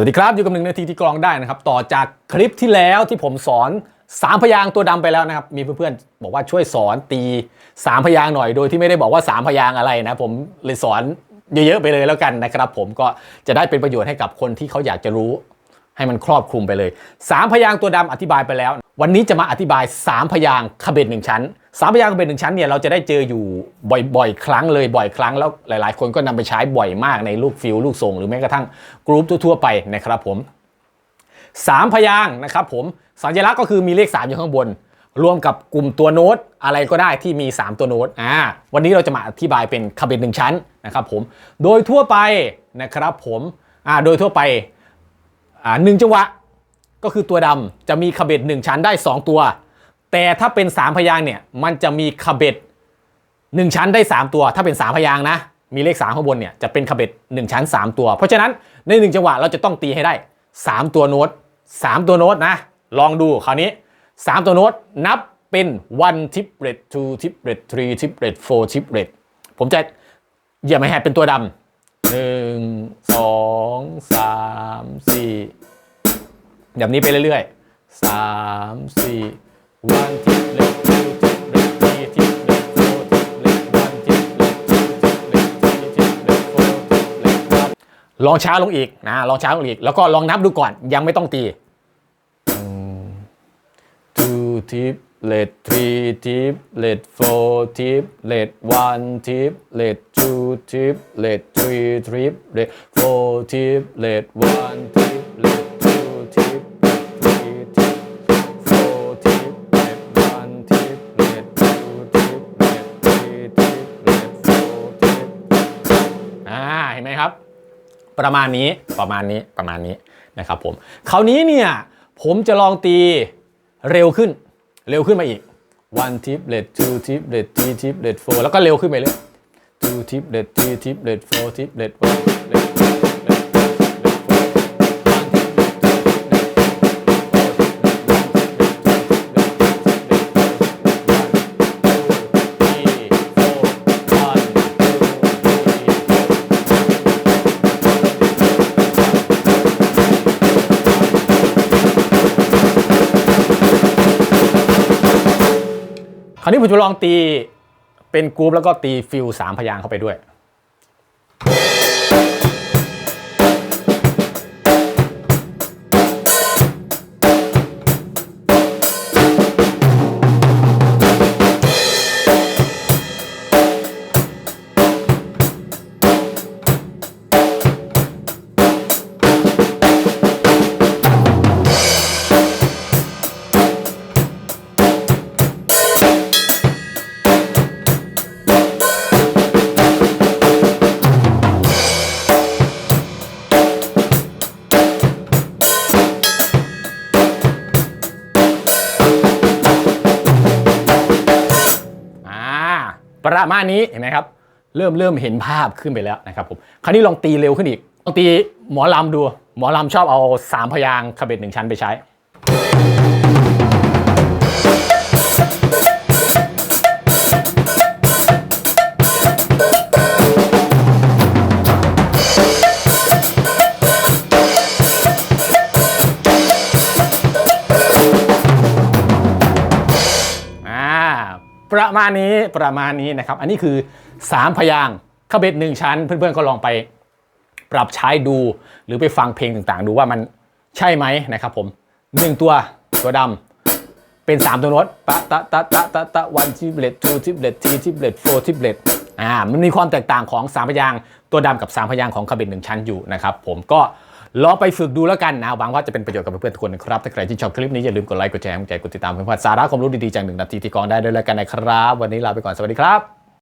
วัสดีครับ อยู่กับหนึ่งนาทีที่กรองได้นะครับ ต่อจากคลิปที่แล้วที่ผมสอนสามพยางตัวดำไปแล้วนะครับ มีเพื่อนๆบอกว่าช่วยสอนตีสามพยางหน่อยโดยที่ไม่ได้บอกว่าสามพยางอะไรนะ ผมเลยสอนเยอะๆไปเลยแล้วกันนะครับ ผมก็จะได้เป็นประโยชน์ให้กับคนที่เขาอยากจะรู้ ให้มันครอบคลุมไปเลยสามพยางตัวดำอธิบายไปแล้ว วันนี้จะมาอธิบายสามพยางขบเบ็ดหนึ่งชั้น สามพยางค์เบ็ดหนึ่งชั้นเนี่ยเราจะได้เจออยู่บ่อยๆ ครั้งเลยบ่อยครั้งแล้วหลายๆ คนก็นำไปใช้บ่อยมากในลูกฟิลลูกทรงหรือแม้กระทั่งกรุ๊ปทั่วๆไปนะครับผมสามพยางค์นะครับผมสัญลักษณ์ก็คือมีเลข 3 อยู่ข้างบน รวมกับกลุ่มตัวโน้ตอะไรก็ได้ที่มี 3 ตัวโน้ตอ่าวันนี้เราจะมาอธิบายเป็นคาเบตหนึ่งชั้นนะครับผมโดยทั่วไปนะครับผมอ่าโดยทั่วไปอ่าหนึ่งจังหวะก็คือตัวดำจะมีคาเบตหนึ่งชั้นได้ 2 ตัว แต่ถ้าเป็น 3 พยางเนี่ยมันจะมีคาเบตหนึ่งชั้นได้ 3 ตัว ถ้าเป็น 3 พยางนะ มีเลข 3 ข้างบนเนี่ยจะเป็นคาเบตหนึ่งชั้น 3 ตัว เพราะฉะนั้นใน 1 จังหวะเราจะต้องตีให้ได้ 3 ตัวโน้ต3ตัวโน้ตนะ ลองดูคราวนี้ 3 ตัวโน้ตนับเป็น one triplet two triplet three triplet four triplet ผมจะเหยียบไม้แฮดเป็นตัวดำหนึ่งสองสามสี่แบบนี้ไปเรื่อยๆสามสี่ one triplet two triplet three triplet four triplet one triplet two triplet three triplet four triplet ลองช้าลงอีกนะลองช้าลงอีก แล้วก็ลองนับดูก่อนยังไม่ต้องตี two tip let three tip let four tip let one tip let two tip let three tip let four tip let one tip let อ่าเห็นไหมครับ ประมาณนี้ประมาณนี้ประมาณนี้นะครับผมคราวนี้เนี่ยผมจะลองตีเร็วขึ้น เร็วขึ้นมาอีก one tip red two tip red three tip red four แล้วก็เร็วขึ้นไปเรื่อย two tip red three tip red four tip red one red ราวนี้ผมจะลองตีเป็นกรุ๊ปแล้วก็ตีฟิลสามพยางเข้าไปด้วย ประมาณนี้เห็นไหมครับ เริ่มเริ่มเห็นภาพขึ้นไปแล้วนะครับผมคราวนี้ลองตีเร็วขึ้นอีกลองตีหมอลำดู หมอลำชอบเอาสามพยางค์คาเบตหนึ่งชั้นไปใช้ ประมาณนี้ประมาณนี้นะครับ อันนี้คือ 3 พยางขบเบ็ดหนึ่งชั้น เพื่อนๆก็ลองไปปรับใช้ดู หรือไปฟังเพลงต่างๆ ดูว่ามันใช่ไหมนะครับผมหนึ่งตัวตัวดำเป็น 3 ตัวโน้ตปะตะตะตะตะตะวันทิปเลตทูทิปเลตทีทิปเลตโฟทิปเลตอ่ามันมีความแตกต่างของ 3 พยางตัวดำกับ 3 พยางของขบเบ็ดหนึ่งชั้นอยู่นะครับผมก็ ลองไปฝึกดูแล้วกันนะหวังว่าจะเป็นประโยชน์กับเพื่อนๆทุกคนนะครับถ้าใครที่ชอบคลิปนี้อย่าลืมกดไลค์กดแชร์กดติดตามเพื่อนๆสาระความรู้ดีๆจากหนึ่งนาทีที่กองได้ด้วยแล้วกันนะครับ วันนี้ลาไปก่อนสวัสดีครับ